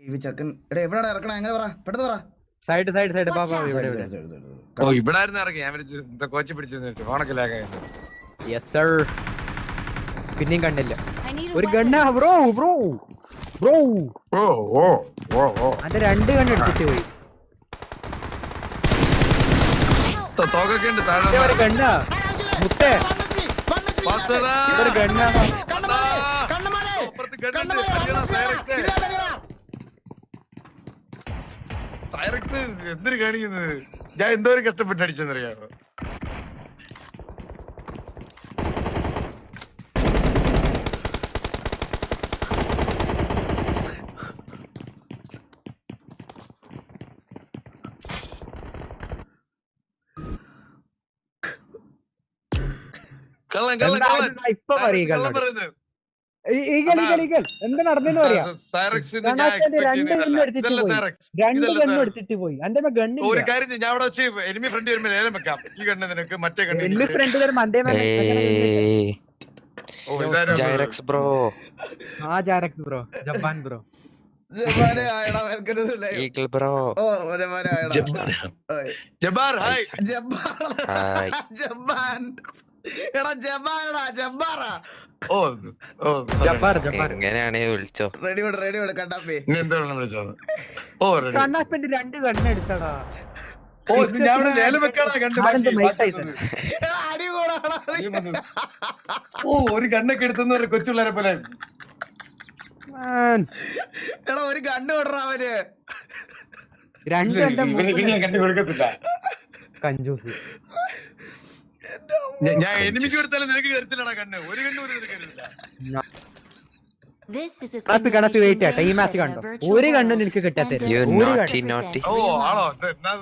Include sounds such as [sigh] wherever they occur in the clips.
ഈ ചക്കൻ എടാ എവിടെയാണ് ഇറക്കണ അങ്ങനെ പറ പെട്ടെന്ന് പറ സൈഡ് സൈഡ് സൈഡ് പാപ്പ. ഇവിടെ ഇവിടെ. ഓ ഇവിടെ ആയിരുന്നു ഇറങ്ങി ഞാൻ വിളിച്ചു കോച്ച് പിടിച്ചു ഫോണൊക്കെ യെസ് സർ പിന്നെയും കണ്ടില്ല ഒരു ഗണ്ണാ ബ്രോ ബ്രോ ബ്രോ ഓ ഓ ഓ ഓ അന്റെ രണ്ട് ഗണ്ണ് എടുത്തിട്ട് പോയി തോക്കൊക്കെ ഉണ്ട് താഴെ ഒരു ഗണ്ണ മുത്തേ. ഇതൊരു ഗണ്ണ കണ്ണന്മാരെ, കണ്ണന്മാരെ, അപ്പുറത്ത് ഗണ്ണുണ്ട്. കണ്ണന്മാരെ, അടിയടാ, വന്നോ, direct. ഇതാ, ഇതാ, ഇതാ. ഡയറക്റ്റ് എന്തിനു കാണിക്കുന്നത്? ഞാൻ എന്തോരം കഷ്ടപ്പെട്ട് അടിച്ചെന്നറിയാമോ കള്ളം കള്ളം കള്ളം പറയുന്നത്? ഈഗൽ ഈഗൽ ഈഗൽ എന്താ നടന്നെന്ന് പറയാ? രണ്ട് ഗണ്ണും ഗണ്ണ് എടുത്തിട്ട് പോയി. രണ്ട് ഗണ്ണും എടുത്തിട്ട് പോയി. അന്റെ ഒരു കാര്യം ഞാൻ അവിടെ വെച്ച് എനിമി ഫ്രണ്ട് വരുമ്പോൾ ലേലം വെക്കാം. ഈ കണ്ണ് നിനക്ക് മറ്റേ കണ്ണ് എനിമി ഫ്രണ്ട് വരുമ്പോ അന്റെ ജൈറക്സ് ബ്രോ? ആ ജാരക്സ് bro. Japan bro. Eagle bro. Jabbar hi. Japan Japan എടാ ജബാറടാ ജബ്ബാറാ ഓ ഓ ജപ്പാർ ജപ്പാർ എങ്ങനെയാണേ വിളിച്ചോ? റെഡി വിട് റെഡി വിട് കണ്ടാപ്പേ നീ എന്താ വിളിച്ചത്? ഓ ready. കണ്ണാപ്പന്റെ രണ്ട് ഗണ്ണ് എടുത്തടാ. ഓ ഇത് ഞാൻ ഇവിടെ ലേലം വെക്കാടാ കണ്ടു Tyson? തന്നത്. എടാ, അടി കൂടാടാ നീ. ഓ ഒരു കണ്ണൊക്കെ എടുത്തെന്ന് ഒരു പിള്ളേരെ പോലെ. Man, എടാ ഒരു കണ്ണു വിടറാ അവന്. രണ്ട് എന്റെ ഇവന് ഇവന് ഞാൻ കണ്ടു കൊടുക്കത്തില്ല. കഞ്ചൂസ്. ഞാൻ എനിമിക്ക് കൊടുത്താലും നിനക്ക് കരുത്തില്ലടാ കണ്ണ് ഒരു കണ്ണ് നിനക്ക് കരുത്തില്ല a കണക്ക് വെയിറ്റ് ആട്ടെ ഈ simulation കണ്ടോ ഒരു കണ്ണും ഒരു കണ്ണ് naughty. ഓ ആണോ എന്നാ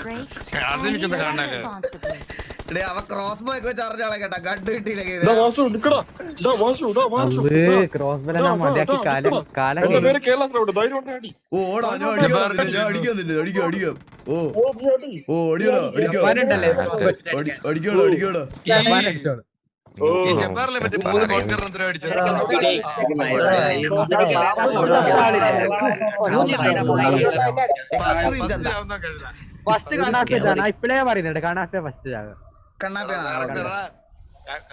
breaks. അതെനിക്കൊന്ന് and കാണാനേ responsibly. എടേ അവൻ ക്രോസ് ബോ ഒക്കെ വെച്ച് കേട്ടാ കണ്ടു. ഫസ്റ്റ് കാണാത്ത ഇപ്പഴേ പറയുന്നുണ്ട് കാണാത്ത ഫസ്റ്റ് കണ്ണാപ്പിയാണ്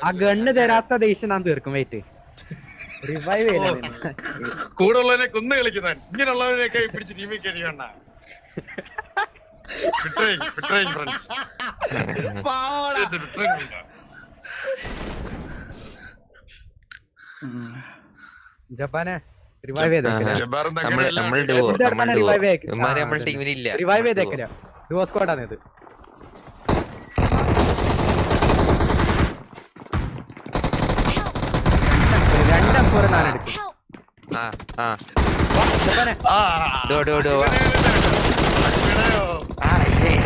ആ ഗണ്ണ് തരാത്ത ദേഷ്യം ഞാൻ തീർക്കും വെയിറ്റ് റിവൈവ് കൂടെ ഉള്ളവനെ കൊന്നു കളിക്കുന്നവൻ. ഇങ്ങനെയുള്ളവനെയൊക്കെ പിടിച്ച് ടീമിൽ ബിട്രേയിങ് ജപ്പാനെ റിവൈവ് ചെയ്തേക്കല റിവൈവ് ചെയ്തേക്കല ഡുവോ സ്ക്വാഡാണ് ഇത് നാലെടുക്കും ആ ആ. ഡോ ഡോ ഡോ? ആ ഇതേ ഞാൻ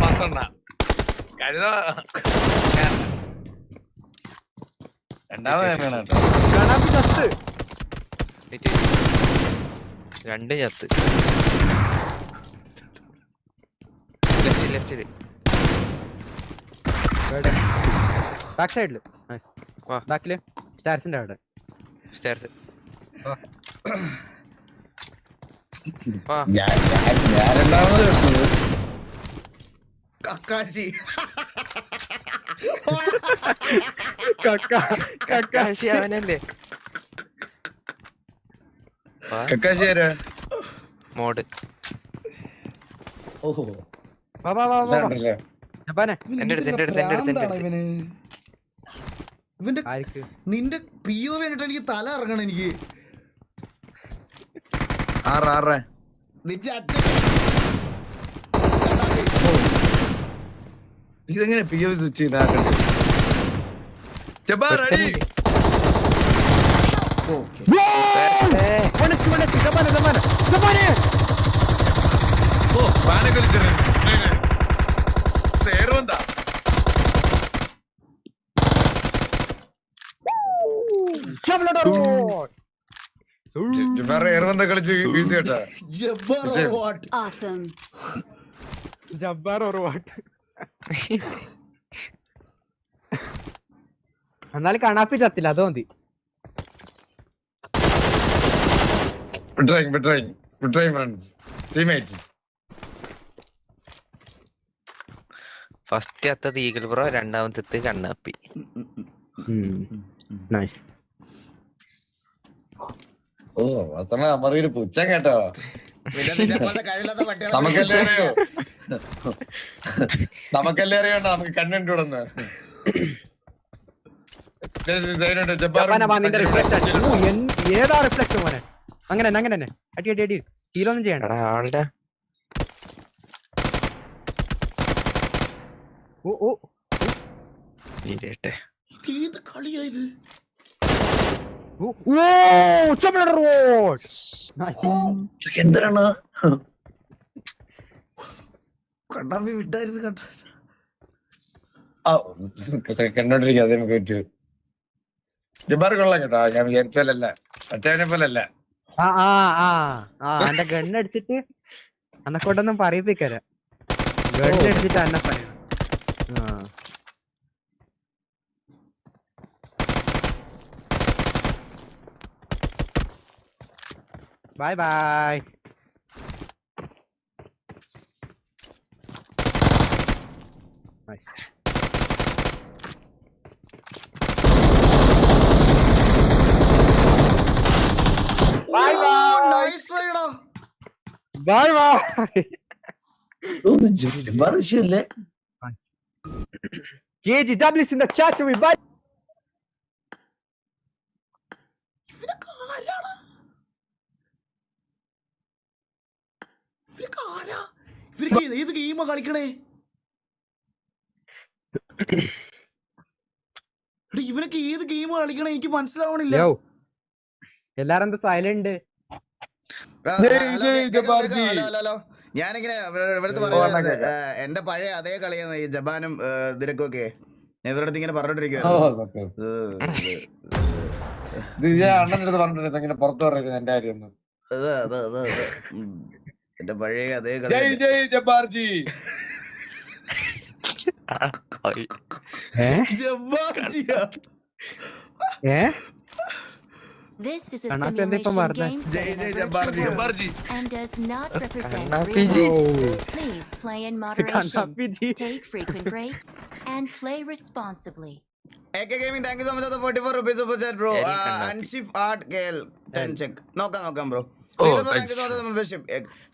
വെയിറ്റ്. രണ്ട് ചത്ത്. ലെഫ്റ്റ് ലെഫ്റ്റിൽ ബാക്ക് സൈഡിൽ. ബാക്കിൽ സ്റ്റാർസിന്റെ അവിടെ. Stairs [coughs] Kakashi. കക്കാശി അവനല്ലേ? കക്കാശി ആരാ? മോഡ്. ഓഹോ. വാ വാ വാ വാ. ജപ്പാനെ. എന്റെ അടുത്ത്, എന്റെ അടുത്ത്, എന്റെ അടുത്ത്, എന്റെ ഭ്രാന്താണോ ഇവന്റെ നിന്റെ പി ഒ വേണ്ടിട്ട് എനിക്ക് തല ഇറങ്ങണം എനിക്ക്. ആറ് ആറ്. ഇതെങ്ങനെ പി എഫ് സ്വിച്ച് ചെയ്താക്കണ്ടേ ജബ്ബാർ അടി ജബ്ബാർ ഏറുവെന്താ കളിച്ച് വീഴ്ത്തി കേട്ടാ. ജബ്ബാർ വിജയം. What Awesome. ജബ്ബാർ ഒരു വാട്ട് എന്നാലും കണാപ്പി ചത്തില്ല അത് മതി. ഫസ്റ്റ് അത്ത തീകൾ ബ്രോ രണ്ടാമത്തെ കണ്ണാപ്പി. നൈസ് ഓ അത്ര അമറിയൊരു പുച്ച കേട്ടോ. നമുക്കല്ലേ അറിയോ. നമുക്കല്ലേ അറിയണ്ട നമുക്ക് റിഫ്ലക്ഷൻ ഏതാ റിഫ്ലക്ട് മോനെ? അങ്ങനെ തന്നെ അങ്ങനെ തന്നെ. അടി അടി അടി. ഹീലൊന്നും ചെയ്യണ്ട. ആളുടെ. ഓ ഓ. കളിയായത് എന്താണ് കണ്ണാമ്പി വിട്ടായിരുന്നു കണ്ട. കണ്ടോണ്ടിരിക്കാതെ നമുക്ക് പറ്റൂ. ജബ്ബാർ കൊള്ളാം കേട്ടോ. ഞാൻ വിചാരിച്ചാലല്ല മറ്റവനെ പോലല്ല. ആ ആ ആ ആ എന്റെ ഗണ്ണ് അടിച്ചിട്ട് അന്നെ കൊണ്ടൊന്നും പറയിപ്പിക്കല ഗണ്ണ് അടിച്ചിട്ട് അന്നെ പറയണം. ആ. Bye bye. Nice. Bye bye. Nice ട്രൈഡാ bye bye Jabbar വിഷയല്ലേ KGW is in the chat, everybody. ആരാ? ഇവർക്ക് ഏത് ഗെയിമാ കളിക്കണേ? എടാ, ഇവനൊക്കെ ഏത് ഗെയിമാ കളിക്കണേ? എനിക്ക് മനസ്സിലാവണില്ല. എല്ലാരും എന്താ സൈലന്റ്. ഞാനിങ്ങനെ ഇവിടുത്തെ പറയുന്നത്. എന്റെ പഴയ അതേ കളിയാണ് ഈ ജപ്പാനും ഒക്കെ ഞാൻ ഇവരുടെ അടുത്ത് ഇങ്ങനെ പറഞ്ഞോണ്ടിരിക്കുന്നു അണ്ണന്റെ അടുത്ത് പറഞ്ഞിട്ടുണ്ട് ഇങ്ങനെ പുറത്തു പറയുന്നത് എന്റെ കാര്യം ഒന്നും അത്, അത്, അത്, അത്. ഉം. എന്റെ പഴയ അതേ ജയ് കളി ജയ് ജബ്ബാർജി ഏ ജബ്ബാർജിയാ. ഏ This is a കണ്ണാപ്പി എന്താ ഇപ്പം simulation പറഞ്ഞേ? game set Jai in a Jai virtual Jabbar ji. world Jabbar ji and does not represent Kannappi real ji. life. Please play in moderation, Kannappi ji take frequent breaks, and play responsibly. AK Gaming, thank you so much for the 44 rupees super chat, bro. Very Uh, Kannappi. Anshif Art KL, 10 check. നോക്കാം നോക്കാം bro ഓ, thank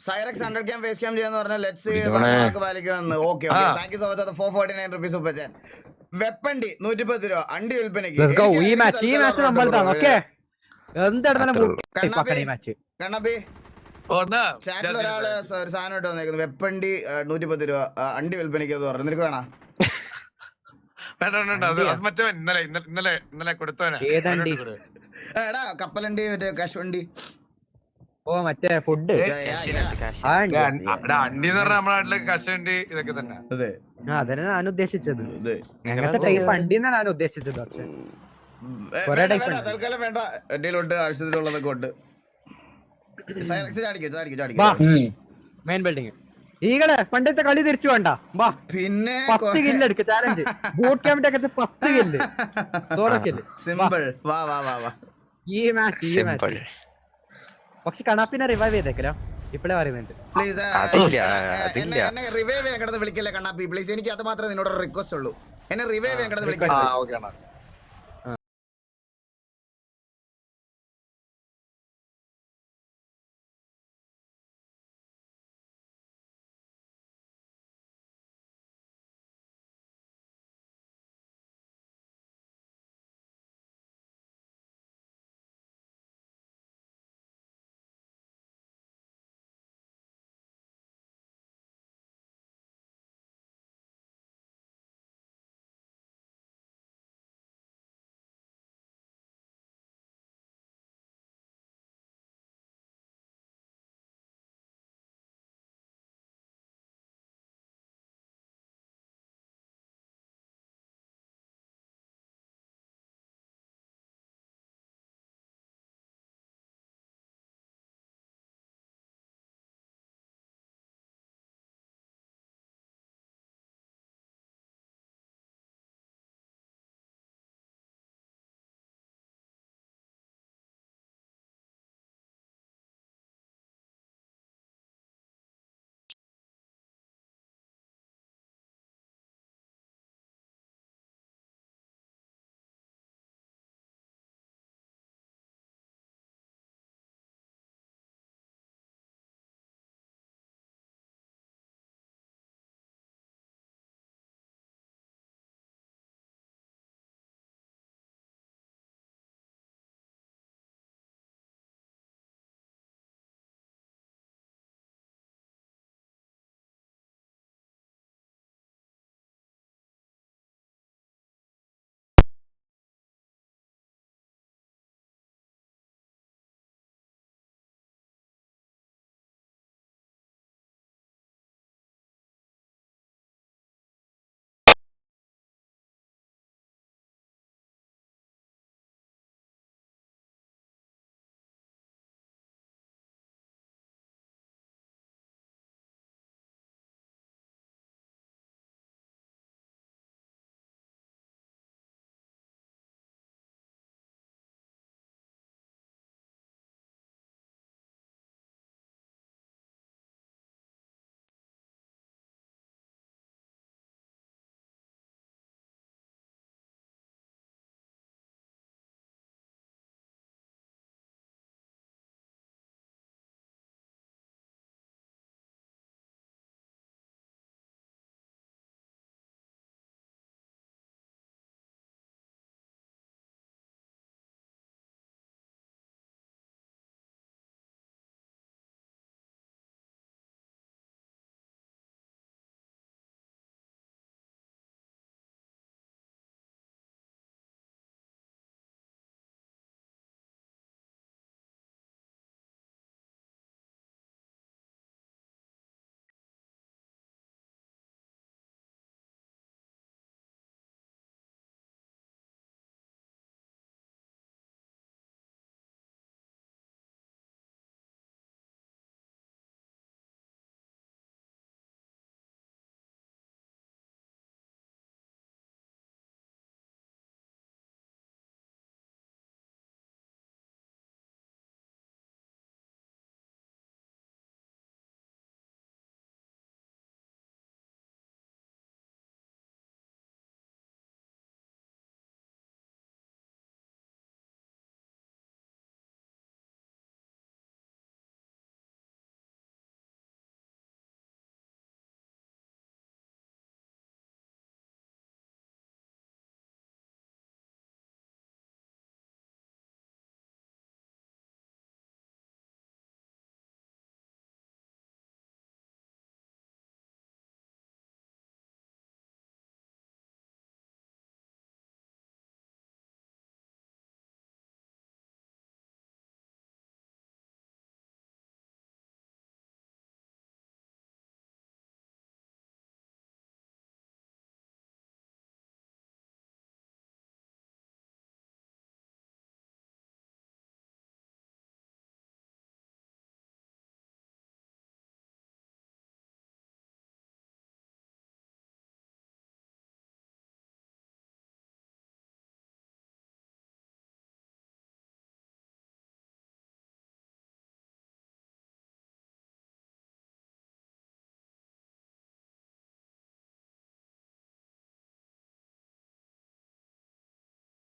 സൈറക്സ് hundred cam face cam ചെയ്യാന്ന് പറഞ്ഞാൽ let's ഇരിക്കണേ. പാലിക്കുമെന്ന് okay okay ആ. Thank you so much for forty nine rupees super ചാൻ വെപ്പണ്ടി നൂറ്റിപ്പത്ത് രൂപ. അണ്ടി വിൽപ്പനയ്ക്ക്. കണ്ണപ്പി ചാറ്റിൽ ഒരാൾ ഒരു സാധനം ഇട്ട് വന്നേക്കുന്നു. വെപ്പണ്ടി നൂറ്റിപ്പത്ത് രൂപ. അണ്ടി വിൽപ്പനയ്ക്ക് എന്ന് പറഞ്ഞു. നിനക്ക് വേണോ? [laughs] ഇന്നലെ ഇന്നലെ ഇന്നലെ കൊടുത്തവനെ. കപ്പലണ്ടി മറ്റേ കശുവണ്ടി. ഓ മറ്റേ ഫുഡ് അണ്ടി അണ്ടി എന്ന് പറഞ്ഞാൽ നമ്മുടെ നാട്ടിലെ കശുവണ്ടി ഇതൊക്കെ തന്നെ. അതെ. അതന്നെ ഞാൻ ഉദ്ദേശിച്ചത്. അതെ. അങ്ങനത്തെ ടൈപ്പ് ഞാൻ ഉദ്ദേശിച്ചത് പക്ഷെ. കുറേ. തൽക്കാലം വേണ്ട. ആവശ്യത്തിലുള്ളതൊക്കെ ഉണ്ട്. മെയിൻ ബിൽഡിംഗ് ഈകളെ പണ്ടത്തെ കളി തിരിച്ചു വേണ്ട. വാ പിന്നെ പത്ത് കില്ല് എടുക്ക ചാലഞ്ച് ബൂട്ട് ക്യാമ്പിന്റെ അകത്ത് പത്ത് കില്ല് സിമ്പിൾ [laughs] വാ വാ വാ വാ. ഈ മാച്ച് ഈ സിമ്പിൾ മാച്ച് പക്ഷെ കണാപ്പിനെ റിവൈവ് ചെയ്തേക്കലോ ഇപ്പഴേ പറയുന്നുണ്ട് പ്ലീസ് അതില്ല, അതില്ല. എന്നെ റിവൈവ് ചെയ്യാൻ കിടന്ന് വിളിക്കല്ലേ കണ്ണാപ്പി? പ്ലീസ് എനിക്ക് അത് മാത്രമേ നിന്നോട് റിക്വസ്റ്റ് ഉള്ളൂ. എന്നെ റിവൈവ് ചെയ്യാൻ കിടന്ന് ആ ഓക്കെ ആണ്